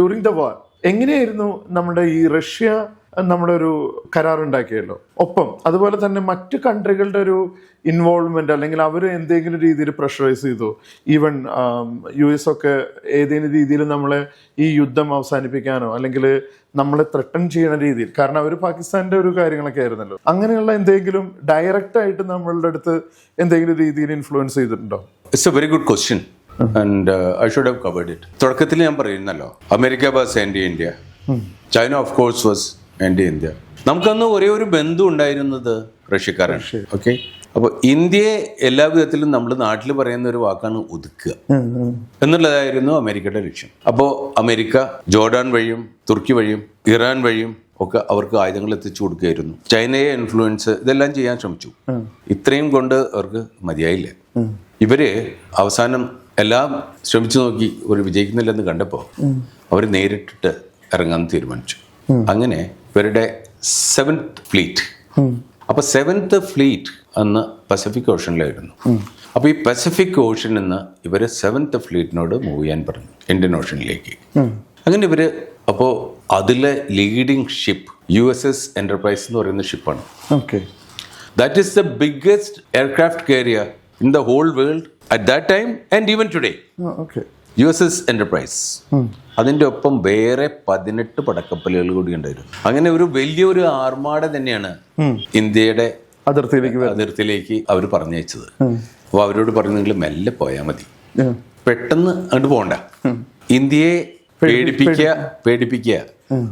During the war എങ്ങനെയായിരുന്നു നമ്മുടെ ഈ റഷ്യ നമ്മുടെ ഒരു കരാറുണ്ടാക്കിയല്ലോ? ഒപ്പം അതുപോലെ തന്നെ മറ്റ് കൺട്രികളുടെ ഒരു ഇൻവോൾവ്മെന്റ് അല്ലെങ്കിൽ അവർ എന്തെങ്കിലും രീതിയിൽ പ്രഷറൈസ് ചെയ്തു. ഈവൻ യു എസ് ഒക്കെ ഏതെങ്കിലും രീതിയിൽ നമ്മളെ ഈ യുദ്ധം അവസാനിപ്പിക്കാനോ അല്ലെങ്കിൽ നമ്മളെ ത്രട്ടൺ ചെയ്യുന്ന രീതിയിൽ. കാരണം അവർ പാകിസ്ഥാന്റെ ഒരു കാര്യങ്ങളൊക്കെ ആയിരുന്നല്ലോ. അങ്ങനെയുള്ള എന്തെങ്കിലും ഡയറക്റ്റ് ആയിട്ട് നമ്മളുടെ അടുത്ത് എന്തെങ്കിലും രീതിയിൽ ഇൻഫ്ലുവൻസ് ചെയ്തിട്ടുണ്ടോ? It's a very good question and I should have covered it തുടക്കത്തിൽ ഞാൻ പറയുന്നല്ലോ America was anti India. China of course was anti India. നമുക്കന്ന് ഒരേ ഒരു ബന്ധു ഉണ്ടായിരുന്നത് റഷ്യക്കാരാണ്. ഓക്കെ അപ്പോൾ ഇന്ത്യയെ എല്ലാ വിധത്തിലും നമ്മൾ നാട്ടിൽ പറയുന്ന ഒരു വാക്കാണ് ഒതുക്കുക. എന്നുള്ളതായിരുന്നു അമേരിക്കയുടെ ലക്ഷ്യം. അപ്പോൾ അമേരിക്ക ജോർഡാൻ വഴിയും തുർക്കി വഴിയും ഇറാൻ വഴിയും ഒക്കെ അവർക്ക് ആയുധങ്ങൾ എത്തിച്ചു കൊടുക്കുകയായിരുന്നു. ചൈനയെ ഇൻഫ്ലുവൻസ് ഇതെല്ലാം ചെയ്യാൻ ശ്രമിച്ചു. ഇത്രയും കൊണ്ട് അവർക്ക് മതിയായില്ല. ഇവർ അവസാനം എല്ലാം ശ്രമിച്ചു നോക്കി ഒരു വിജയിക്കുന്നില്ലെന്ന് കണ്ടപ്പോൾ അവർ നേരിട്ടിട്ട് ഇറങ്ങാൻ തീരുമാനിച്ചു. അങ്ങനെ ഇവരുടെ സെവൻത് ഫ്ലീറ്റ് അപ്പൊ സെവൻത് ഫ്ലീറ്റ് അന്ന് പസഫിക് ഓഷനിലായിരുന്നു അപ്പൊ ഈ പസഫിക് ഓഷനിൽ നിന്ന് ഇവർ സെവൻത് ഫ്ലീറ്റിനോട് മൂവ് ചെയ്യാൻ പറഞ്ഞു ഇന്ത്യൻ ഓഷനിലേക്ക് അങ്ങനെ ഇവർ അപ്പോ അതിലെ leading ship U S S Enterprise എന്ന് പറയുന്ന ഷിപ്പാണ് okay that is the biggest aircraft carrier in the whole world at that time and even today U S S Enterprise അതിന്റെ ഒപ്പം വേറെ പതിനെട്ട് പടക്കപ്പലുകൾ കൂടി ഉണ്ടായിരുന്നു. അങ്ങനെ ഒരു വലിയൊരു ആർമാട തന്നെയാണ് ഇന്ത്യയുടെ അതിർത്തിയിലേക്ക് അതിർത്തിയിലേക്ക് അവർ പറഞ്ഞയച്ചത്. അപ്പോൾ അവരോട് പറഞ്ഞു നിങ്ങൾ മെല്ലെ പോയാൽ മതി. പെട്ടെന്ന് അങ്ങോട്ട് പോകണ്ട. ഇന്ത്യയെ പേടിപ്പിക്കുക പേടിപ്പിക്കുക.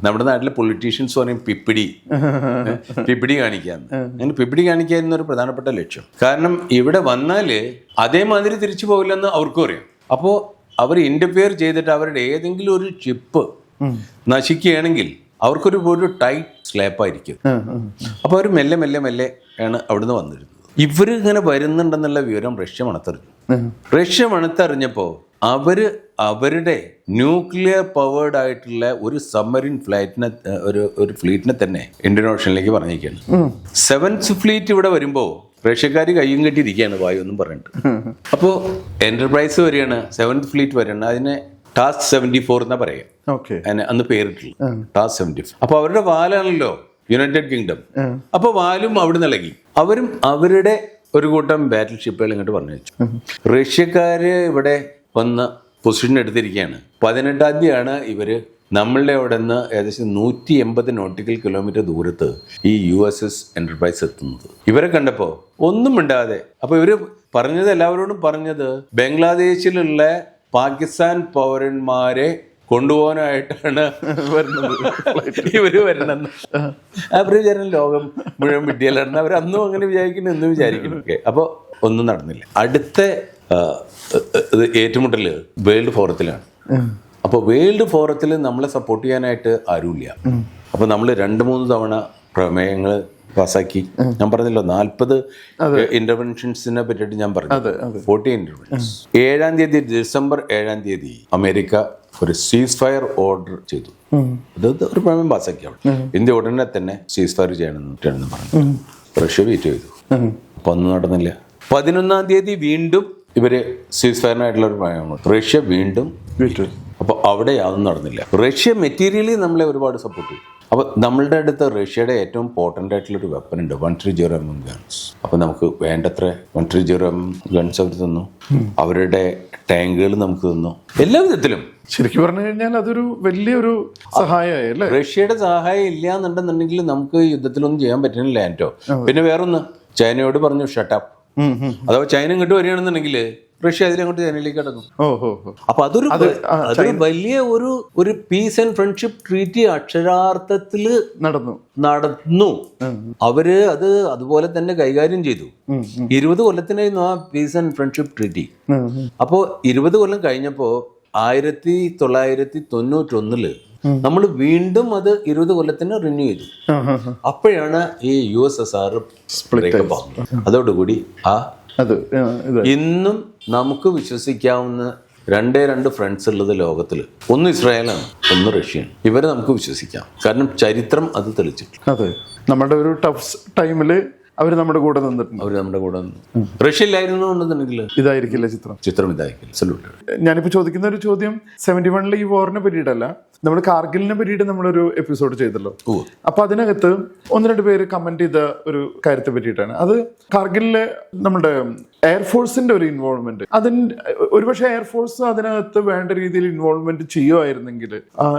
നമ്മുടെ നാട്ടിലെ പൊളിറ്റീഷ്യൻസ് പറയും പിപ്പിടി. പിപ്പിടി കാണിക്കാൻ അങ്ങനെ പിപ്പിടി കാണിക്കുക എന്നൊരു പ്രധാനപ്പെട്ട ലക്ഷ്യം. കാരണം ഇവിടെ വന്നാൽ അതേമാതിരി തിരിച്ചു പോകില്ലെന്ന് അവർക്കും അറിയാം. അപ്പോൾ അവർ ഇന്റർഫിയർ ചെയ്തിട്ട് അവരുടെ ഏതെങ്കിലും ഒരു ചിപ്പ് നശിക്കുകയാണെങ്കിൽ അവർക്കൊരു ഒരു ടൈറ്റ് സ്ലാപ്പായിരിക്കും അപ്പോൾ അവർ മെല്ലെ മെല്ലെ മെല്ലെ ആണ് അവിടുന്ന് വന്നിരുന്നത്. ഇവർ ഇങ്ങനെ വരുന്നുണ്ടെന്നുള്ള വിവരം റഷ്യ മണത്തറിഞ്ഞു. റഷ്യ മണത്തറിഞ്ഞപ്പോൾ അവർ അവരുടെ ന്യൂക്ലിയർ പവേർഡ് ആയിട്ടുള്ള ഒരു സബ്മറീൻ ഫ്ലൈറ്റിനെ ഒരു ഒരു ഫ്ലീറ്റിനെ തന്നെ ഇന്ത്യൻ ഓഷനിലേക്ക് പറഞ്ഞിരിക്കുകയാണ്. സെവൻസ് ഫ്ലീറ്റ് ഇവിടെ വരുമ്പോൾ റഷ്യക്കാർ കയ്യും കെട്ടിയിരിക്കുകയാണ് വായു എന്നും പറഞ്ഞിട്ട്. അപ്പോൾ എന്റർപ്രൈസ് വരികയാണ് സെവൻത് ഫ്ലീറ്റ് വരികയാണ് അതിനെ ടാസ്ക് സെവന്റി ഫോർ എന്നാ പറയാം അതിനെ അന്ന് പേരിട്ടുള്ളൂ ടാസ്ക് സെവന്റി ഫോർ അപ്പോൾ അവരുടെ വാലാണല്ലോ യുണൈറ്റഡ് കിങ്ഡം. അപ്പോൾ വാലും അവിടെ ഇളകി. അവരും അവരുടെ ഒരു കൂട്ടം ബാറ്റിൽ ഷിപ്പുകൾ ഇങ്ങോട്ട് പറഞ്ഞു വെച്ചു. റഷ്യക്കാര് ഇവിടെ വന്ന് പൊസിഷൻ എടുത്തിരിക്കുകയാണ്. പതിനെട്ടാം തീയതിയാണ് ഇവർ നമ്മളുടെ അവിടെ നിന്ന് ഏകദേശം നൂറ്റി എൺപത് നോട്ടിക്കൽ കിലോമീറ്റർ ദൂരത്ത് ഈ യു എസ് എസ് എന്റർപ്രൈസ് എത്തുന്നത്. ഇവരെ കണ്ടപ്പോൾ ഒന്നും മിണ്ടാതെ അപ്പോൾ ഇവർ പറഞ്ഞത് എല്ലാവരോടും പറഞ്ഞത് ബംഗ്ലാദേശിലുള്ള പാകിസ്ഥാൻ പൗരന്മാരെ കൊണ്ടുപോകാനായിട്ടാണ് ഇവർ വരണമെന്ന് അവർ വിചാരം ലോകം മുഴുവൻ വിദ്യയിലാണ് അവർ അന്നും അങ്ങനെ വിചാരിക്കുന്നു എന്നും വിചാരിക്കുന്നു. അപ്പോൾ ഒന്നും നടന്നില്ല. അടുത്ത ഇത് വേൾഡ് ഫോറത്തിലാണ്. അപ്പോൾ വേൾഡ് ഫോറത്തിൽ നമ്മളെ സപ്പോർട്ട് ചെയ്യാനായിട്ട് ആരുമില്ല. അപ്പോൾ നമ്മൾ രണ്ട് മൂന്ന് തവണ പ്രമേയങ്ങൾ പാസ്സാക്കി. ഞാൻ പറഞ്ഞല്ലോ നാൽപ്പത് ഇന്റർവെൻഷൻസിനെ പറ്റിയിട്ട് ഞാൻ പറഞ്ഞു. ഫോർട്ടി ഇന്റർവെൻഷൻസ് ഏഴാം തീയതി ഡിസംബർ ഏഴാം തീയതി അമേരിക്ക ഒരു സീസ് ഫയർ ഓർഡർ ചെയ്തു അത് ഒരു പ്രമേയം പാസ്സാക്കി അവിടെ. ഇന്ത്യ ഉടനെ തന്നെ സീസ് ഫയർ ചെയ്യണമെന്ന് പറഞ്ഞു. റഷ്യ വീറ്റ് ചെയ്തു. അപ്പൊ ഒന്നും നടന്നില്ല. പതിനൊന്നാം തീയതി വീണ്ടും ഇവർ സീസ് ഫയറിനായിട്ടുള്ള ഒരു പ്രമേയം റഷ്യ വീണ്ടും വീട്ടിൽ അപ്പോൾ അവിടെ യാതൊന്നും നടന്നില്ല. റഷ്യ മെറ്റീരിയലി നമ്മളെ ഒരുപാട് സപ്പോർട്ട് ചെയ്യും അപ്പോൾ നമ്മളുടെ അടുത്ത് റഷ്യയുടെ ഏറ്റവും ഇമ്പോർട്ടന്റ് ആയിട്ടുള്ള ഒരു വെപ്പൺ ഉണ്ട് one three zero M M guns അപ്പോൾ നമുക്ക് വേണ്ടത്ര one three zero M guns അവർ തന്നു. അവരുടെ ടാങ്കുകൾ നമുക്ക് തന്നു. എല്ലാ വിധത്തിലും. ശരിക്കും പറഞ്ഞു കഴിഞ്ഞാൽ അതൊരു വലിയൊരു സഹായമായി അല്ലേ? റഷ്യയുടെ സഹായം ഇല്ല എന്നുണ്ടെന്നുണ്ടെങ്കിൽ നമുക്ക് യുദ്ധത്തിലൊന്നും ചെയ്യാൻ പറ്റുന്നില്ല ആന്റോ പിന്നെ വേറൊന്ന് ചൈനയോട് പറഞ്ഞു ഷട്ടപ്പ് അഥവാ ചൈന ഇങ്ങോട്ട് വരികയാണെന്നുണ്ടെങ്കിൽ റഷ്യ അതിലങ്ങോട്ട് ചൈനയിലേക്ക് കിടക്കും. അപ്പൊ അതൊരു അതൊരു വലിയ ഒരു ഒരു പീസ് ആൻഡ് ഫ്രണ്ട്ഷിപ്പ് ട്രീറ്റി അക്ഷരാർത്ഥത്തിൽ നടന്നു. നടന്നു. അവർ അത് അതുപോലെ തന്നെ കൈകാര്യം ചെയ്തു. ഇരുപത് കൊല്ലത്തിനായിരുന്നു ആ പീസ് ആൻഡ് ഫ്രണ്ട്ഷിപ്പ് ട്രീറ്റി അപ്പോ ഇരുപത് കൊല്ലം കഴിഞ്ഞപ്പോ ആയിരത്തി തൊള്ളായിരത്തി തൊണ്ണൂറ്റൊന്നിൽ നമ്മൾ വീണ്ടും അത് ഇരുപത് കൊല്ലത്തിന് റിന്യൂ ചെയ്തു. അപ്പോഴാണ് ഈ യു എസ് എസ് ആർ അതോടുകൂടി ആ ഇന്നും നമുക്ക് വിശ്വസിക്കാവുന്ന രണ്ടേ രണ്ട് ഫ്രണ്ട്സ് ഉള്ളത് ലോകത്തിൽ ഒന്ന് ഇസ്രായേലാണ് ഒന്ന് റഷ്യയാണ്. ഇവരെ നമുക്ക് വിശ്വസിക്കാം. കാരണം ചരിത്രം അത് തെളിച്ചിട്ടുണ്ട്. അതെ. നമ്മുടെ ഒരു ടഫ് ടൈമിൽ അവർ നമ്മുടെ കൂടെ നിന്നിട്ടുണ്ട്. അവർ നമ്മുടെ കൂടെ നിന്നു. റഷ്യ ഇല്ലായിരുന്നു എന്നുണ്ടെന്നുണ്ടെങ്കിൽ ഇതായിരിക്കില്ല ചിത്രം? ചിത്രം ഇതായിരിക്കില്ല. സല്യൂട്ട് ഞാനിപ്പോ ചോദിക്കുന്ന ഒരു ചോദ്യം സെവന്റി വണ്ണിലെ ഈ വാറിനെ പറ്റിയിട്ടല്ല നമ്മൾ കാർഗിലിനെ പറ്റിയിട്ട് നമ്മളൊരു എപ്പിസോഡ് ചെയ്തല്ലോ. അപ്പൊ അതിനകത്ത് ഒന്ന് രണ്ട് പേര് കമന്റ് ചെയ്ത ഒരു കാര്യത്തെ പറ്റിയിട്ടാണ്. അത് കാർഗിലിലെ നമ്മുടെ എയർഫോഴ്സിന്റെ ഒരു ഇൻവോൾവ്മെന്റ് അതിന് ഒരുപക്ഷെ എയർഫോഴ്സ് അതിനകത്ത് വേണ്ട രീതിയിൽ ഇൻവോൾവ്മെന്റ് ചെയ്യുമായിരുന്നെങ്കിൽ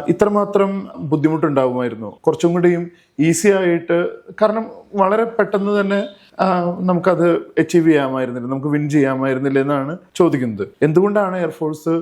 ഇത്രമാത്രം ബുദ്ധിമുട്ടുണ്ടാവുമായിരുന്നു. കുറച്ചും കൂടിയും ഈസി ആയിട്ട് കാരണം വളരെ പെട്ടെന്ന് തന്നെ നമുക്കത് അച്ചീവ് ചെയ്യാമായിരുന്നില്ല. നമുക്ക് വിൻ ചെയ്യാമായിരുന്നില്ല എന്നാണ് ചോദിക്കുന്നത്. എന്തുകൊണ്ടാണ് എയർഫോഴ്സ്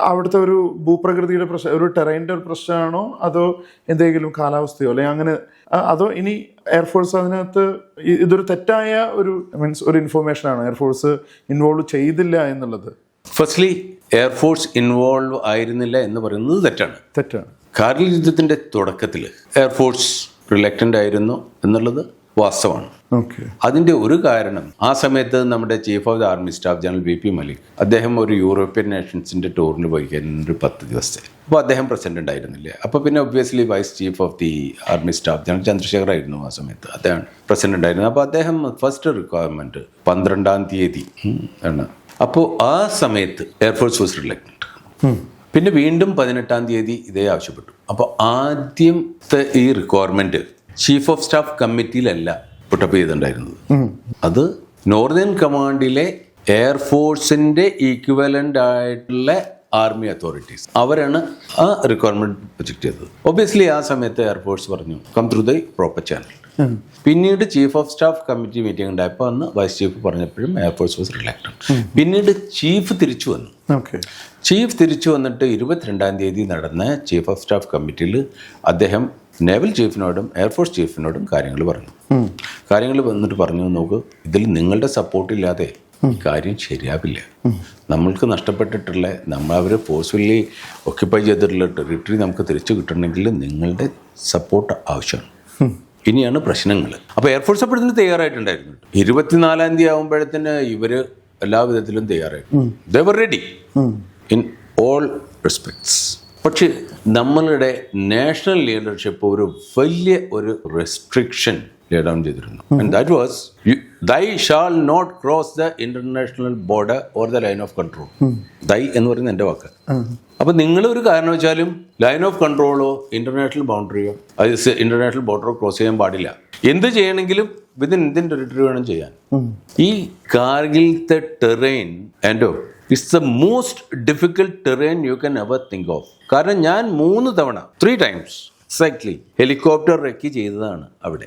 അവിടുത്തെ ഒരു ഭൂപ്രകൃതിയുടെ പ്രശ്നം ഒരു ടെറൈന്റെ ഒരു പ്രശ്നമാണോ? അതോ എന്തെങ്കിലും കാലാവസ്ഥയോ? അല്ലെങ്കിൽ അങ്ങനെ അതോ ഇനി എയർഫോഴ്സ് അതിനകത്ത് ഇതൊരു തെറ്റായ ഒരു മീൻസ് ഒരു ഇൻഫോർമേഷൻ ആണ് എയർഫോഴ്സ് ഇൻവോൾവ് ചെയ്തില്ല എന്നുള്ളത്. ഫസ്റ്റ്ലി എയർഫോഴ്സ് ഇൻവോൾവ് ആയിരുന്നില്ല എന്ന് പറയുന്നത് തെറ്റാണ്. തെറ്റാണ്. കാർഗിൽ യുദ്ധത്തിന്റെ തുടക്കത്തിൽ എയർഫോഴ്സ് റിലക്റ്റന്റ് ആയിരുന്നു എന്നുള്ളത് വാസ്തവമാണ്. അതിന്റെ ഒരു കാരണം ആ സമയത്ത് നമ്മുടെ chief of the army staff general V P Malik അദ്ദേഹം ഒരു യൂറോപ്യൻ നേഷൻസിന്റെ ടൂറിന് പോയി കഴിഞ്ഞ ഒരു പത്ത് ദിവസത്തെ. അപ്പോൾ അദ്ദേഹം പ്രസിഡന്റ് ഉണ്ടായിരുന്നില്ല? അപ്പോൾ പിന്നെ obviously vice chief of the army staff general Chandrashekhar ആയിരുന്നു ആ സമയത്ത്. അദ്ദേഹം പ്രസിഡന്റ് ആയിരുന്നു അപ്പോൾ അദ്ദേഹം ഫസ്റ്റ് റിക്വയർമെന്റ് പന്ത്രണ്ടാം തീയതി. ആണ്. അപ്പോൾ ആ സമയത്ത് എയർഫോഴ്സ് വാസ് റിലക്റ്റഡ് പിന്നെ വീണ്ടും പതിനെട്ടാം തീയതി ഇതേ ആവശ്യപ്പെട്ടു. അപ്പോൾ ആദ്യത്തെ ഈ റിക്വയർമെന്റ് ചീഫ് ഓഫ് സ്റ്റാഫ് കമ്മിറ്റിയിലല്ല പുട്ടപ്പ് ചെയ്തിട്ടുണ്ടായിരുന്നത്. അത് നോർത്തേൺ കമാൻഡിലെ എയർഫോഴ്സിന്റെ ഈക്വലന്റ് ആയിട്ടുള്ള ആർമി അതോറിറ്റീസ് അവരാണ് ആ റിക്വയർമെന്റ് പ്രൊജക്ട് ചെയ്തത്. ഒബിയസ്ലി ആ സമയത്ത് എയർഫോഴ്സ് പറഞ്ഞു come through thy proper channel പിന്നീട് chief of staff committee meeting ഉണ്ടായപ്പോൾ അന്ന് വൈസ് ചീഫ് പറഞ്ഞപ്പോഴും എയർഫോഴ്സ് വാസ് റിലാക്ട് പിന്നീട് ചീഫ് തിരിച്ചു വന്നു. ചീഫ് തിരിച്ചു വന്നിട്ട് ഇരുപത്തിരണ്ടാം തീയതി നടന്ന ചീഫ് ഓഫ് സ്റ്റാഫ് കമ്മിറ്റിയിൽ അദ്ദേഹം നേവൽ ചീഫിനോടും എയർഫോഴ്സ് ചീഫിനോടും കാര്യങ്ങൾ പറഞ്ഞു. കാര്യങ്ങൾ വന്നിട്ട് പറഞ്ഞു നോക്ക് ഇതിൽ നിങ്ങളുടെ സപ്പോർട്ടില്ലാതെ ഈ കാര്യം ശരിയാവില്ല. നമ്മൾക്ക് നഷ്ടപ്പെട്ടിട്ടുള്ള നമ്മൾ അവർ ഫോഴ്സ്ഫുള്ളി ഒക്യുപ്പൈ ചെയ്തിട്ടുള്ള ടെറിട്ടറി നമുക്ക് തിരിച്ചു കിട്ടണമെങ്കിൽ നിങ്ങളുടെ സപ്പോർട്ട് ആവശ്യമാണ്. ഇനിയാണ് പ്രശ്നങ്ങൾ. അപ്പോൾ എയർഫോഴ്സ് അപ്പോഴത്തിന് തയ്യാറായിട്ടുണ്ടായിരുന്നു. ഇരുപത്തിനാലാം തീയതി ആകുമ്പോഴത്തേന് ഇവർ എല്ലാ വിധത്തിലും തയ്യാറായി. They're ready in all respects പക്ഷെ നമ്മളുടെ നാഷണൽ ലീഡർഷിപ്പ് ഒരു വലിയ ഒരു റെസ്ട്രിക്ഷൻ ലേഡൗൺ ചെയ്തിരുന്നു. That was thy shall not cross the international border or the line of control thy എന്ന് പറയുന്നത് എന്റെ വാക്ക്. അപ്പൊ നിങ്ങൾ ഒരു കാരണം വെച്ചാലും ലൈൻ ഓഫ് കൺട്രോളോ ഇന്റർനാഷണൽ ബൗണ്ടറിയോ അത് ഇന്റർനാഷണൽ ബോർഡറോ ക്രോസ് ചെയ്യാൻ പാടില്ല. എന്ത് ചെയ്യണമെങ്കിലും വിതിൻ ഇന്ത്യൻ ടെറിട്ടറി വേണം ചെയ്യാൻ. ഈ കാർഗിലത്തെ terrain Anto it's the most difficult terrain you can ever think of കാരണം ഞാൻ മൂന്ന് തവണ three times exactly helicopter recce ചെയ്തതാണ് അവിടെ.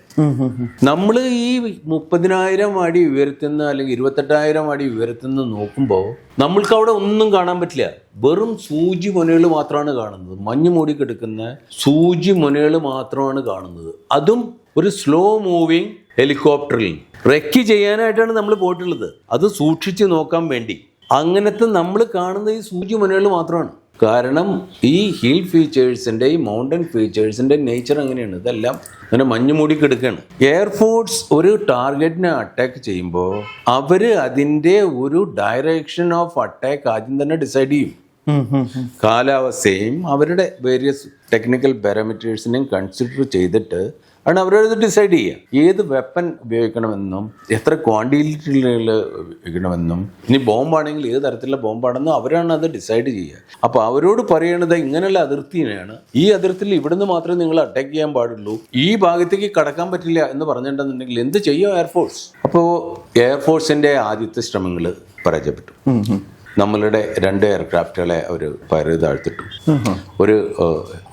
നമ്മൾ ഈ മുപ്പതിനായിരം അടി ഉയരത്തുനിന്ന് അല്ലെങ്കിൽ ഇരുപത്തെട്ടായിരം അടി ഉയരത്തുനിന്ന് നോക്കുമ്പോൾ നമ്മൾക്ക് അവിടെ ഒന്നും കാണാൻ പറ്റില്ല. വെറും സൂചി മുനകൾ മാത്രമാണ് കാണുന്നത്. മഞ്ഞ് മൂടി കിടക്കുന്ന സൂചി മുനകൾ മാത്രമാണ് കാണുന്നത്. അതും ഒരു സ്ലോ മൂവിങ് ഹെലികോപ്റ്ററിൽ റെക്കി ചെയ്യാനായിട്ടാണ് നമ്മൾ പോയിട്ടുള്ളത്. അത് സൂക്ഷിച്ച് നോക്കാൻ വേണ്ടി. അങ്ങനത്തെ നമ്മൾ കാണുന്ന ഈ സൂചി മുനകൾ മാത്രമാണ്. കാരണം ഈ ഹിൽ ഫീച്ചേഴ്സിന്റെ ഈ മൗണ്ടൻ ഫീച്ചേഴ്സിന്റെ നേച്ചർ അങ്ങനെയാണ് ഇതെല്ലാം അങ്ങനെ മഞ്ഞ് മൂടി കിടക്കുകയാണ്. എയർഫോഴ്സ് ഒരു ടാർഗറ്റിനെ അറ്റാക്ക് ചെയ്യുമ്പോൾ അവർ അതിന്റെ ഒരു ഡയറക്ഷൻ ഓഫ് അറ്റാക്ക് ആദ്യം തന്നെ ഡിസൈഡ് ചെയ്യും. കാലാവസ്ഥയും അവരുടെ വേരിയസ് ടെക്നിക്കൽ പാരാമീറ്റേഴ്സിനെയും കൺസിഡർ ചെയ്തിട്ട് ആണ് അവരത് ഡിസൈഡ് ചെയ്യുക. ഏത് വെപ്പൺ ഉപയോഗിക്കണമെന്നും എത്ര ക്വാണ്ടിറ്റിയിൽ ഉപയോഗിക്കണമെന്നും ഇനി ബോംബാണെങ്കിൽ ഏത് തരത്തിലുള്ള ബോംബാണെന്നും അവരാണ് അത് ഡിസൈഡ് ചെയ്യുക. അപ്പോൾ അവരോട് പറയണത് ഇങ്ങനെയുള്ള അതിർത്തിയാണ് ഈ അതിർത്തിയിൽ ഇവിടുന്ന് മാത്രമേ നിങ്ങൾ അറ്റാക്ക് ചെയ്യാൻ പാടുള്ളൂ. ഈ ഭാഗത്തേക്ക് കടക്കാൻ പറ്റില്ല എന്ന് പറഞ്ഞിട്ടുണ്ടെന്നുണ്ടെങ്കിൽ എന്ത് ചെയ്യും എയർഫോഴ്സ് അപ്പോൾ എയർഫോഴ്സിന്റെ ആദ്യത്തെ ശ്രമങ്ങൾ പരാജയപ്പെട്ടു. നമ്മളുടെ രണ്ട് എയർക്രാഫ്റ്റുകളെ അവർ പയറ് താഴ്ത്തിട്ടു ഒരു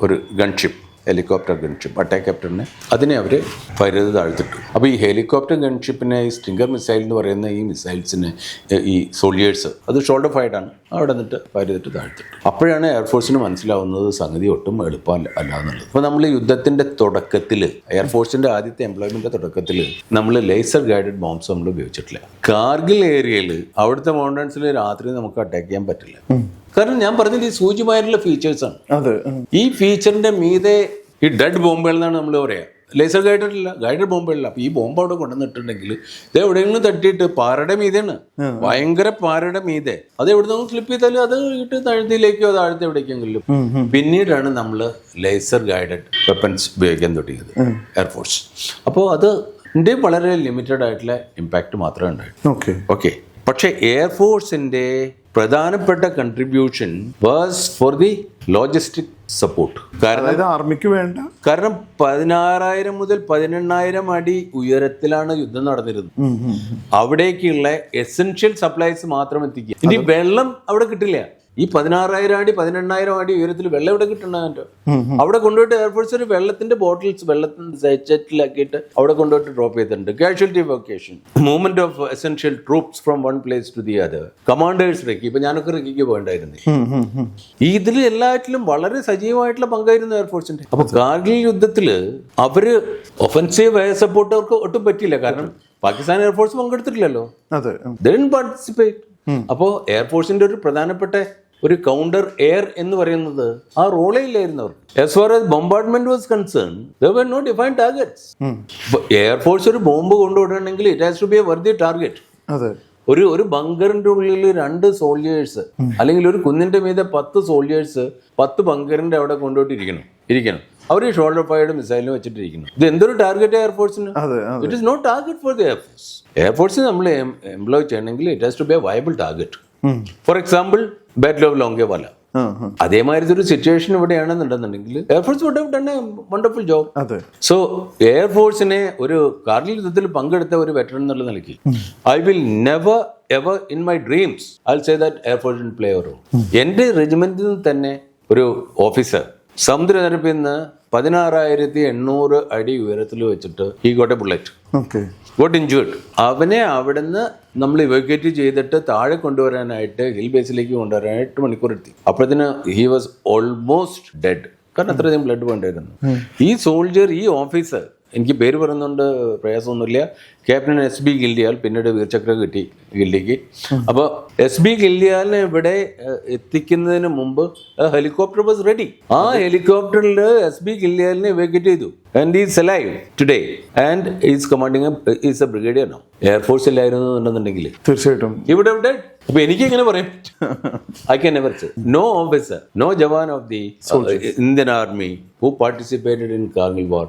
ഒരു ഗൺഷിപ്പ് ഹെലികോപ്റ്റർ ഗൺഷിപ്പ് അറ്റാക്ക് ക്യാപ്റ്ററിനെ അതിനെ അവർ പരുത് താഴ്ത്തിട്ടു. അപ്പോൾ ഈ ഹെലികോപ്റ്റർ ഗൺഷിപ്പിനെ ഈ സ്റ്റിംഗർ മിസൈൽ എന്ന് പറയുന്ന ഈ മിസൈൽസിന് ഈ സോൾജിയേഴ്സ് അത് ഷോൾഡർ ഫൈഡാണ് അവിടെ നിന്നിട്ട് പരുതിട്ട് താഴ്ത്തിട്ടു. അപ്പോഴാണ് എയർഫോഴ്സിന് മനസ്സിലാവുന്നത് സംഗതി ഒട്ടും എളുപ്പമല്ല അല്ല എന്നുള്ളത്. അപ്പോൾ നമ്മൾ യുദ്ധത്തിന്റെ തുടക്കത്തിൽ എയർഫോഴ്സിന്റെ ആദ്യത്തെ എംപ്ലോയ്മെന്റെ തുടക്കത്തിൽ നമ്മൾ ലേസർ ഗൈഡഡ് ബോംബ്സ് നമ്മൾ ഉപയോഗിച്ചിട്ടില്ല. കാർഗിൽ ഏരിയയിൽ അവിടുത്തെ മൗണ്ടൻസിൽ രാത്രി നമുക്ക് അറ്റാക്ക് ചെയ്യാൻ പറ്റില്ല. കാരണം ഞാൻ പറഞ്ഞത് ഈ സൂചിമായിട്ടുള്ള ഫീച്ചേഴ്സാണ്. ഈ ഫീച്ചറിന്റെ മീതെ ഈ ഡെഡ് ബോംബുകൾ എന്നാണ് നമ്മൾ പറയുക ലേസർ ഗൈഡഡ് ഇല്ല ഗൈഡഡ് ബോംബുകളില്ല. അപ്പൊ ഈ ബോംബ് അവിടെ കൊണ്ടുവന്നിട്ടുണ്ടെങ്കിൽ ഇത് എവിടെയെങ്കിലും തട്ടിയിട്ട് പാറയുടെ മീതെയാണ്. ഭയങ്കര പാറയുടെ മീതെ. അത് എവിടെ നിന്ന് സ്ലിപ്പ് ചെയ്താലും അത് ഇട്ട് താഴ്ത്തിയിലേക്കോ താഴ്ത്തി എവിടേക്കെങ്കിലും. പിന്നീടാണ് നമ്മൾ ലേസർ ഗൈഡഡ് വെപ്പൻസ് ഉപയോഗിക്കാൻ തുടങ്ങിയത്. എയർഫോഴ്സ് അപ്പോൾ അത് ഇന്ത്യ വളരെ ലിമിറ്റഡ് ആയിട്ടുള്ള ഇമ്പാക്റ്റ് മാത്രമേ ഉണ്ടായിട്ടുള്ളൂ. ഓക്കെ ഓക്കെ പക്ഷേ എയർഫോഴ്സിന്റെ പ്രധാനപ്പെട്ട contribution was for the logistic support കാരണം ആർമിക്ക് വേണ്ട. കാരണം പതിനാറായിരം മുതൽ പതിനെണ്ണായിരം അടി ഉയരത്തിലാണ് യുദ്ധം നടന്നിരുന്നത്. അവിടേക്കുള്ള എസെൻഷ്യൽ സപ്ലൈസ് മാത്രം എത്തിക്കുക. ഇനി വെള്ളം അവിടെ കിട്ടില്ല. ഈ പതിനാറായിരം അടി പതിനെണ്ണായിരം അടി ഉയരത്തിൽ വെള്ളം എവിടെ കിട്ടണോ അവിടെ കൊണ്ടുപോയിട്ട് എയർഫോഴ്സ് ഒരു വെള്ളത്തിന്റെ ബോട്ടിൽസ് വെള്ളത്തിന്റെ സെറ്റിലാക്കിയിട്ട് അവിടെ കൊണ്ടുപോയിട്ട് ഡ്രോപ്പ് ചെയ്തിട്ടുണ്ട്. Casualty evacuation movement of essential troops from one place to the other commanders recce ഇപ്പൊ ഞാനൊക്കെ റെക്കിക്ക് പോകേണ്ടായിരുന്നു. ഇതിൽ എല്ലാറ്റിലും വളരെ സജീവമായിട്ടുള്ള പങ്കായിരുന്നു എയർഫോഴ്സിന്റെ അപ്പൊ കാർഗിൽ യുദ്ധത്തിൽ അവർ ഒഫൻസീവ് എയർ സപ്പോർട്ട് അവർക്ക് ഒട്ടും പറ്റിയില്ല. കാരണം പാകിസ്ഥാൻ എയർഫോഴ്സ് പങ്കെടുത്തിട്ടില്ലല്ലോ. അതെ ദൻ പാർട്ടിസിപ്പേറ്റ് അപ്പോൾ എയർഫോഴ്സിന്റെ ഒരു പ്രധാനപ്പെട്ട ഒരു കൗണ്ടർ എയർ എന്ന് പറയുന്നത് ആ റോളേ ഇല്ലായിരുന്നു അവർക്ക് as far as bombardment was concern there no define targets air force ഒരു bomb കൊണ്ടുവിടണമെങ്കിൽ it has to be a worthy target അതെ. ഒരു ഒരു ബങ്കറിന്റെ ഉള്ളിൽ രണ്ട് സോൾജേഴ്സ് അല്ലെങ്കിൽ ഒരു കുന്നിന്റെ മീതെ പത്ത് സോൾജേഴ്സ് പത്ത് ബങ്കറിന്റെ അവിടെ കൊണ്ടുപോയിട്ടിരിക്കണം ഇരിക്കണം അവർ ഈ ഷോൾഡർ ഫയർഡ് മിസൈലിന് വെച്ചിട്ടിരിക്കുന്നു. ഇത് എന്തൊരു target എയർഫോഴ്സിന് it is not target for the air force air force നമ്മൾ എംപ്ലോയ് ചെയ്യണമെങ്കിൽ it has to be a viable target for example battle of Longewala. അതേമാതിരി ഒരു situation ഇവിടെയാണെന്നുണ്ടെന്നുണ്ടെങ്കിൽ air force would have done a wonderful job so എയർഫോഴ്സിനെ ഒരു കാർഗിൽ യുദ്ധത്തിൽ പങ്കെടുത്ത ഒരു veteran എന്നുള്ള നിലയ്ക്ക് I will never ever in my dreams I say that air force play or എന്റെ റെജിമെന്റിൽ നിന്ന് തന്നെ ഒരു ഓഫീസർ സമുദ്രനിരപ്പിൽ നിന്ന് പതിനാറായിരത്തി എണ്ണൂറ് അടി ഉയരത്തിൽ വെച്ചിട്ട് ഈ got a bullet got injured അവനെ അവിടുന്ന് നമ്മൾ ഇവക്യുവേറ്റ് ചെയ്തിട്ട് താഴെ കൊണ്ടുവരാനായിട്ട് ഹിൽ ബേസിലേക്ക് കൊണ്ടുവരാൻ എട്ട് മണിക്കൂർ എത്തി അപ്പോഴത്തേന് ഹി വാസ് ഓൾമോസ്റ്റ് ഡെഡ് കാരണം അത്രയധികം ബ്ലഡ് വേണ്ടിയിരുന്നു. ഈ സോൾജർ ഈ ഓഫീസർ എനിക്ക് പേര് പറയുന്നുണ്ട് പ്രയാസമൊന്നുമില്ല. ക്യാപ്റ്റൻ എസ് ബി ഗില്ലിയാൽ പിന്നീട് വീർചക്ര കിട്ടി ഗില്ലിക്ക് അപ്പോൾ എസ് ബി ഗില്ലിയാലിനെ ഇവിടെ എത്തിക്കുന്നതിന് മുമ്പ് ഹെലികോപ്റ്റർ വാസ് റെഡി ആ ഹെലികോപ്റ്ററിൽ എസ് ബി ഗില്ലിയാലിനെ ഇവക്യുവേറ്റ് ചെയ്തു. And is alive today and is commanding is a brigadier no air force ഇല്ലായിരുന്നു എന്നുണ്ടെങ്കിൽ. തീർച്ചയായിട്ടും. ഇവിടെ ഇവിടെ അപ്പൊ എനിക്ക് എങ്ങനെ പറയും I can never say no officer no jawan of the Indian army who participated in Kargil war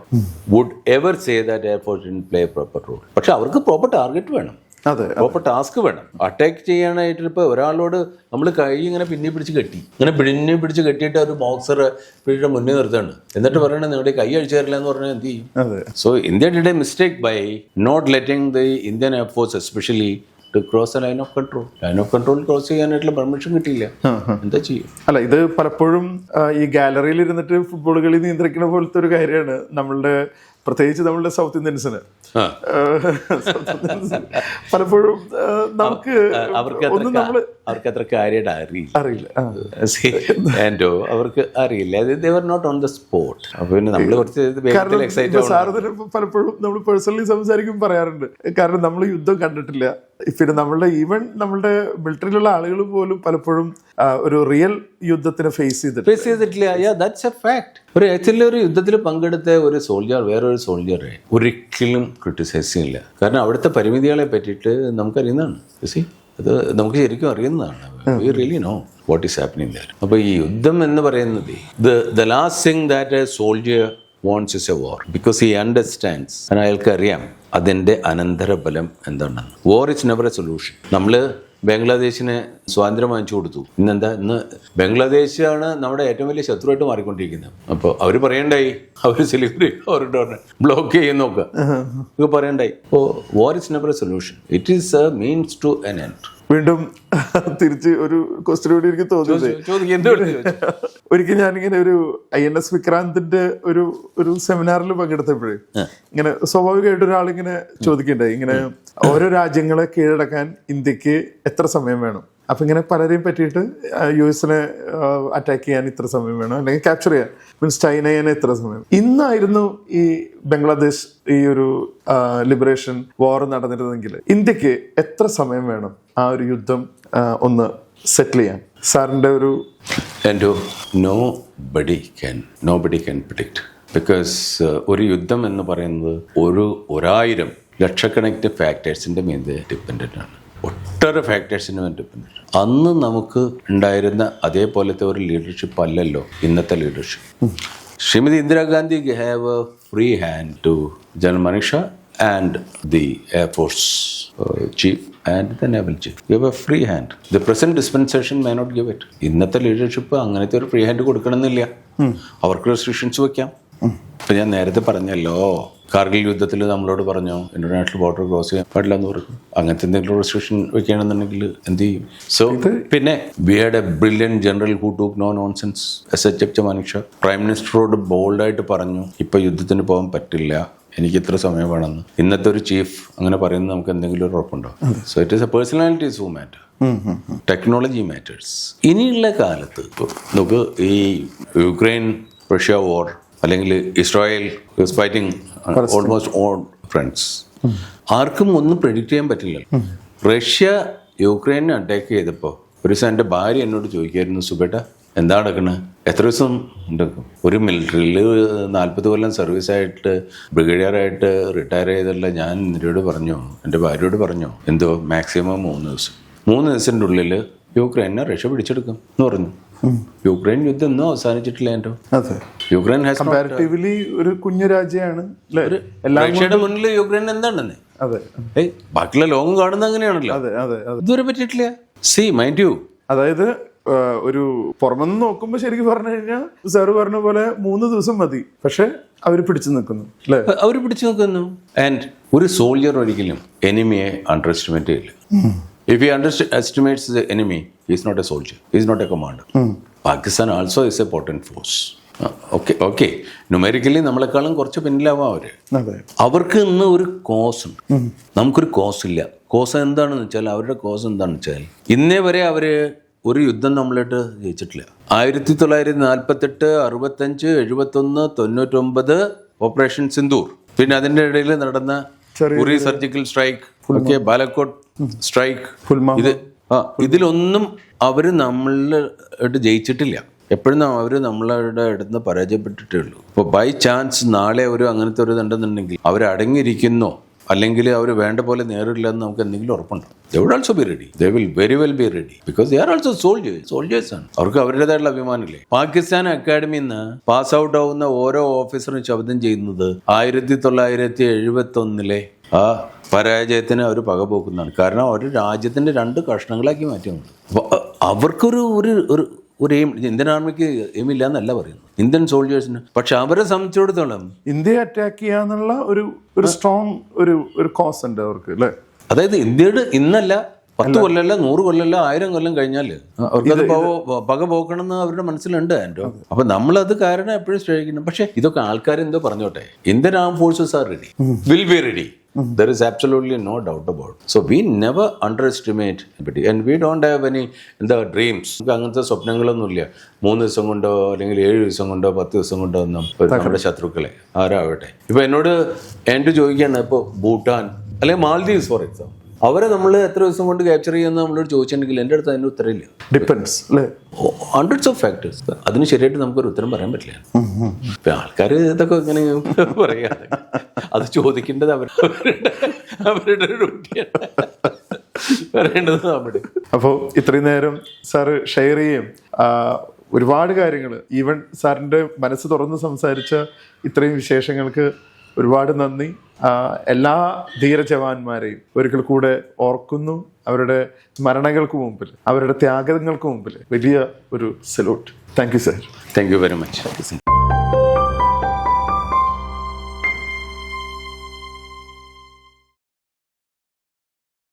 would ever say that air force in play proper role പക്ഷെ അവർക്ക് പ്രോപ്പർ ടാർഗറ്റ് വേണം. അതെ പ്രോപ്പർ ടാസ്ക് വേണം. Attack ചെയ്യാനായിട്ട് ഇപ്പോൾ ഒരാളോട് നമ്മൾ കൈ ഇങ്ങനെ പിന്നി പിടിച്ച് കെട്ടി. ഇങ്ങനെ പിന്നി പിടിച്ച് കെട്ടിയിട്ട് ഒരു ബോക്സർ പിടിയുടെ മുന്നേ നിർത്തുകയാണ്. എന്നിട്ട് പറയണത് നിങ്ങളുടെ കൈ അഴിച്ചു തരില്ല എന്ന് പറഞ്ഞാൽ എന്ത് ചെയ്യും? So India did a mistake by not letting the Indian air force Air Force cross line of control line of control cross ചെയ്യാനായിട്ടുള്ള പെർമിഷൻ കിട്ടിയില്ല. എന്താ ചെയ്യും? അല്ല ഇത് പലപ്പോഴും ഈ ഗാലറിയിൽ ഇരുന്നിട്ട് ഫുട്ബോൾ കളി നിയന്ത്രിക്കുന്ന പോലത്തെ ഒരു കാര്യമാണ്. നമ്മളുടെ പ്രത്യേകിച്ച് നമ്മളുടെ സൗത്ത് ഇന്ത്യൻസിന് പലപ്പോഴും നമുക്ക് അവർക്ക് അവർക്ക് അത്ര കാര്യമായിട്ട് അറിയില്ല. അറിയില്ല. ആൻഡോ അവർക്ക് അറിയില്ല. They were not on the spot അപ്പൊ പിന്നെ നമ്മൾ കുറച്ച് സാറിന് പലപ്പോഴും നമ്മൾ പേഴ്സണലി സംസാരിക്കും പറയാറുണ്ട്. കാരണം നമ്മൾ യുദ്ധം കണ്ടിട്ടില്ല. പിന്നെ നമ്മളുടെ ഈവൻ നമ്മളുടെ മിലിറ്ററിയിലുള്ള ആളുകൾ പോലും പലപ്പോഴും ഒരു റിയൽ യുദ്ധത്തിനെ ഫേസ് ചെയ്തിട്ട് ഫേസ് ചെയ്തിട്ടില്ല. ദാറ്റ്സ് എ ഫാക്ട് ഒരു ആക്ച്വലി ഒരു യുദ്ധത്തിൽ പങ്കെടുത്ത ഒരു സോൾജർ വേറൊരു സോൾജറെ ഒരിക്കലും ക്രിട്ടിസൈസ് ചെയ്യില്ല കാരണം അവിടുത്തെ പരിമിതികളെ പറ്റിയിട്ട് നമുക്കറിയുന്നതാണ്. സി? അത് നമുക്ക് ശരിക്കും അറിയുന്നതാണ്. We really know what is happening there അപ്പോൾ ഈ യുദ്ധം എന്ന് പറയുന്നത് the last thing that a soldier wants is a war because he understands അയാൾക്കറിയാം അതിന്റെ അനന്തരഫലം എന്താണെന്ന് war is never a solution നമ്മൾ ബംഗ്ലാദേശിന് സ്വാതന്ത്ര്യം വാങ്ങിച്ചു കൊടുത്തു. ഇന്നെന്താ? ഇന്ന് ബംഗ്ലാദേശാണ് നമ്മുടെ ഏറ്റവും വലിയ ശത്രുവായിട്ട് മാറിക്കൊണ്ടിരിക്കുന്നത്. അപ്പോൾ അവർ പറയണ്ടായി. അവർ സെലിബ്രി അവരുടെ ബ്ലോക്ക് ചെയ്യും നോക്കുക ഇത് പറയണ്ടായി. ഇപ്പോൾ war is never a solution it is a means to an end വീണ്ടും തിരിച്ച് ഒരു ക്വസ്റ്റ്യൻ കൂടി എനിക്ക് തോന്നുന്നത് ഒരിക്കൽ ഞാൻ ഇങ്ങനെ ഒരിക്കൽ ഞാനിങ്ങനെ ഒരു ഐ എൻ എസ് വിക്രാന്തിന്റെ ഒരു ഒരു സെമിനാറിൽ പങ്കെടുത്തപ്പോഴേ ഇങ്ങനെ സ്വാഭാവികമായിട്ട് ഒരാളിങ്ങനെ ചോദിക്കണ്ടായി ഇങ്ങനെ ഓരോ രാജ്യങ്ങളെ കീഴടക്കാൻ ഇന്ത്യയ്ക്ക് എത്ര സമയം വേണം? അപ്പൊ ഇങ്ങനെ പലരെയും പറ്റിയിട്ട് യു എസിനെ അറ്റാക്ക് ചെയ്യാൻ ഇത്ര സമയം വേണം. അല്ലെങ്കിൽ ക്യാപ്ചർ ചെയ്യാൻ. മീൻസ് ചൈന ചെയ്യാൻ ഇത്ര സമയം. ഇന്നായിരുന്നു ഈ ബംഗ്ലാദേശ് ഈ ഒരു ലിബറേഷൻ വാർ നടന്നിരുന്നെങ്കിൽ ഇന്ത്യയ്ക്ക് എത്ര സമയം വേണം ആ ഒരു യുദ്ധം ഒന്ന് സെറ്റിൽ ചെയ്യാൻ? സാറിന്റെ ഒരു എന്റെ nobody can nobody can predict because ഒരു യുദ്ധം എന്ന് പറയുന്നത് ഒരു ഒരായിരം ലക്ഷക്കണക്കിന് ഫാക്ടേഴ്സിന്റെ മീതെ ഡിപ്പെൻഡന്റ് ആണ്. ഒട്ടേറെ ഫാക്ടേഴ്സിന് ഡിപ്പെൻഡന്റ് അന്ന് നമുക്ക് ഉണ്ടായിരുന്ന അതേപോലത്തെ ഒരു ലീഡർഷിപ്പ് അല്ലല്ലോ ഇന്നത്തെ leadership Shrimati Indira Gandhi have A free hand to general Manisha and the air force chief and the naval chief give A free hand the present dispensation may not give it ഇന്നത്തെ ലീഡർഷിപ്പ് അങ്ങനത്തെ ഒരു ഫ്രീ ഹാൻഡ് കൊടുക്കണമെന്നില്ല. അവർക്ക് റെസ്ട്രിക്ഷൻസ് വെക്കാം. ഇപ്പം ഞാൻ നേരത്തെ പറഞ്ഞല്ലോ കാർഗിൽ യുദ്ധത്തിൽ നമ്മളോട് പറഞ്ഞോ ഇന്റർനാഷണൽ ബോർഡർ ക്രോസ് ചെയ്യാൻ പാടില്ല എന്ന് പറഞ്ഞു. അങ്ങനത്തെ എന്തെങ്കിലും റെസ്ട്രിക്ഷൻ വെക്കുകയാണെന്നുണ്ടെങ്കിൽ എന്ത് ചെയ്യും? സോ പിന്നെ we had a brilliant general who took no nonsense S H H Manekshaw prime മിനിസ്റ്ററോട് ബോൾഡായിട്ട് പറഞ്ഞു ഇപ്പൊ യുദ്ധത്തിന് പോകാൻ പറ്റില്ല. എനിക്ക് ഇത്ര സമയം വേണമെന്ന്. ഇന്നത്തെ ഒരു ചീഫ് അങ്ങനെ പറയുന്നത് നമുക്ക് എന്തെങ്കിലും ഒരു ഉറപ്പുണ്ടോ? So it is a personality so matter technology matters ഇനിയുള്ള കാലത്ത് നമുക്ക് ഈ യുക്രൈൻ റഷ്യ വാർ അല്ലെങ്കിൽ Israel fighting almost on fronts ആർക്കും ഒന്നും പ്രെഡിക്റ്റ് ചെയ്യാൻ പറ്റില്ല റഷ്യ യുക്രൈനെ അറ്റാക്ക് ചെയ്തപ്പോൾ ഒരു ദിവസം എന്റെ ഭാര്യ എന്നോട് ചോദിക്കായിരുന്നു സുബേട്ട എന്താ നടക്കണത് എത്ര ദിവസം ഉണ്ടാക്കും ഒരു മിലിറ്ററിയിൽ നാൽപ്പത് കൊല്ലം സർവീസ് സർവീസായിട്ട് ബ്രിഗേഡിയറായിട്ട് റിട്ടയർ ചെയ്തല്ല ഞാൻ എന്നോട് പറഞ്ഞു എന്റെ ഭാര്യയോട് പറഞ്ഞു എന്തോ മാക്സിമം മൂന്ന് ദിവസം. മൂന്ന് ദിവസത്തിന്റെ ഉള്ളിൽ യുക്രൈനെ റഷ്യ പിടിച്ചെടുക്കും എന്ന് പറഞ്ഞു. യുക്രൈൻ യുദ്ധം ഒന്നും അവസാനിച്ചിട്ടില്ല എന്റെ. യുക്രൈൻ ഹാസ് കമ്പാരിറ്റീവ്ലി ഒരു കുഞ്ഞു രാജ്യമാണ് പ്രേക്ഷയുടെ മുന്നിൽ യുക്രൈൻ എന്താണെന്ന്? അതെ. ഏയ് ബാക്കിയുള്ള ലോകം കാണുന്നത് അങ്ങനെയാണല്ലോ. അതെ അതെ ഇതുവരെ പറ്റിയിട്ടില്ല. സി മൈൻഡ് യു അതായത് ഒരു പുറമെന്ന് നോക്കുമ്പോൾ ശരിക്കും പറഞ്ഞു കഴിഞ്ഞാൽ സാറ് പറഞ്ഞ പോലെ മൂന്ന് ദിവസം മതി. പക്ഷെ അവർ പിടിച്ചു നിൽക്കുന്നു അല്ലേ? അവർ പിടിച്ചു നിൽക്കുന്നു. ആൻഡ് ഒരു സോൾജർ ഒരിക്കലും എനിമിയെ അണ്ടർ എസ്റ്റിമേറ്റ് ചെയ്യില്ല if you underestimates the enemy is not a soldier is not a commander Pakistan also is a potent force okay okay. Numerically നമ്മളെക്കാളും കുറച്ച് പിന്നിലാവാം അവർ അവർക്ക് ഇന്ന് ഒരു കോസ് ഉണ്ട്. നമുക്കൊരു കോസ് ഇല്ല. കോസ് എന്താണെന്ന് വെച്ചാൽ അവരുടെ കോസ് എന്താണെന്ന് വെച്ചാൽ ഇന്നേ വരെ അവർ ഒരു യുദ്ധം നമ്മളായിട്ട് ജയിച്ചിട്ടില്ല. ആയിരത്തി തൊള്ളായിരത്തി നാൽപ്പത്തെട്ട് അറുപത്തഞ്ച് എഴുപത്തൊന്ന് തൊണ്ണൂറ്റൊമ്പത് ഓപ്പറേഷൻ സിന്ദൂർ പിന്നെ അതിന്റെ ഇടയിൽ നടന്ന Uri surgical strike okay Balakot strike. ഇത് ആ ഇതിലൊന്നും അവർ നമ്മളിട്ട് ജയിച്ചിട്ടില്ല. എപ്പോഴും അവർ നമ്മളുടെ അടുത്ത് പരാജയപ്പെട്ടിട്ടേ ഉള്ളൂ. അപ്പോൾ ബൈ ചാൻസ് നാളെ ഒരു അങ്ങനത്തെ ഒരു ഇതുണ്ടെന്നുണ്ടെങ്കിൽ അവർ അടങ്ങിയിരിക്കുന്നോ അല്ലെങ്കിൽ അവർ വേണ്ട പോലെ നേരില്ല എന്ന് നമുക്ക് എന്തെങ്കിലും ഉറപ്പുണ്ടോ? They would also be ready they will very well be ready because they are also soldiers soldiers ആണ്. അവർക്ക് അവരുടേതായിട്ടുള്ള അഭിമാനമില്ലേ? പാകിസ്ഥാൻ അക്കാഡമിയിൽ നിന്ന് പാസ് ഔട്ട് ആവുന്ന ഓരോ ഓഫീസറും ശബ്ദം ചെയ്യുന്നത് ആയിരത്തി തൊള്ളായിരത്തി എഴുപത്തി ഒന്നിലെ ആ പരാജയത്തിന് അവർ പകപോക്കുന്നതാണ്. കാരണം അവർ രാജ്യത്തിന്റെ രണ്ട് കഷ്ണങ്ങളാക്കി മാറ്റുന്നുണ്ട് അപ്പോൾ അവർക്കൊരു ഒരു ഒരു ഒരു എയിം ഇന്ത്യൻ ആർമിക്ക് എയിം ഇല്ല എന്നല്ല പറയുന്നത്. ഇന്ത്യൻ സോൾജേഴ്സിന് പക്ഷെ അവരെ സംബന്ധിച്ചിടത്തോളം ഇന്ത്യയെ അറ്റാക്ക് ചെയ്യാന്നുള്ള ഒരു ഒരു സ്ട്രോങ് ഒരു ഒരു കോസ് ഉണ്ട് അവർക്ക് അല്ലേ? അതായത് ഇന്ത്യയുടെ ഇന്നല്ല പത്ത് കൊല്ലല്ല നൂറ് കൊല്ലല്ല ആയിരം കൊല്ലം കഴിഞ്ഞാൽ അവർക്കത് പക പോക്കണമെന്ന് അവരുടെ മനസ്സിലുണ്ട് ആൻഡോ അപ്പൊ നമ്മളത് കാരണം എപ്പോഴും ശ്രമിക്കണം പക്ഷെ ഇതൊക്കെ ആൾക്കാർ എന്തോ പറഞ്ഞോട്ടെ. Indian am forces are ready will be ready there is absolutely no doubt about so we never underestimate and we don't have any എന്താ the dreams. അങ്ങനത്തെ സ്വപ്നങ്ങളൊന്നുമില്ല മൂന്ന് ദിവസം കൊണ്ടോ അല്ലെങ്കിൽ ഏഴ് ദിവസം കൊണ്ടോ പത്ത് ദിവസം കൊണ്ടോ ഒന്നും നമ്മുടെ ശത്രുക്കളെ ആരാവട്ടെ. ഇപ്പൊ എന്നോട് എന്റെ ചോദിക്കുകയാണ് ഇപ്പോൾ ഭൂട്ടാൻ അല്ലെങ്കിൽ മാൽദീവ്സ് ഫോർ എക്സാമ്പിൾ. അവരെ നമ്മൾ എത്ര ദിവസം കൊണ്ട് ക്യാപ്ചർ ചെയ്യുന്ന നമ്മളോട് ചോദിച്ചിട്ടുണ്ടെങ്കിൽ എന്റെ അടുത്ത് അതിന് ഉത്തരമില്ല. ഡിപ്പെൻഡ്സ് അല്ലേ? ഹൺഡ്രഡ്സ് ഓഫ് ഫാക്ടേഴ്സ് അതിന് ശരിയായിട്ട് നമുക്കൊരു ഉത്തരം പറയാൻ പറ്റില്ല. ആൾക്കാർ ഇതൊക്കെ ഇങ്ങനെ പറയാണ് അത് ചോദിക്കേണ്ടത് അവരുടെ അവരുടെ ഡ്യൂട്ടിയാണ് പറയേണ്ടത് നമ്മുടെ അപ്പോൾ ഇത്രയും നേരം സാറ് ഷെയർ ചെയ്യും ഒരുപാട് കാര്യങ്ങൾ ഈവൻ സാറിന്റെ മനസ്സ് തുറന്ന് സംസാരിച്ച ഇത്രയും വിശേഷങ്ങൾക്ക് ഒരുപാട് നന്ദി. എല്ലാ ധീര ജവാന്മാരെയും ഒരിക്കൽ കൂടെ ഓർക്കുന്നു. അവരുടെ സ്മരണകൾക്ക് മുമ്പിൽ അവരുടെ ത്യാഗങ്ങൾക്ക് മുമ്പിൽ വലിയ ഒരു salute thank you sir thank you very much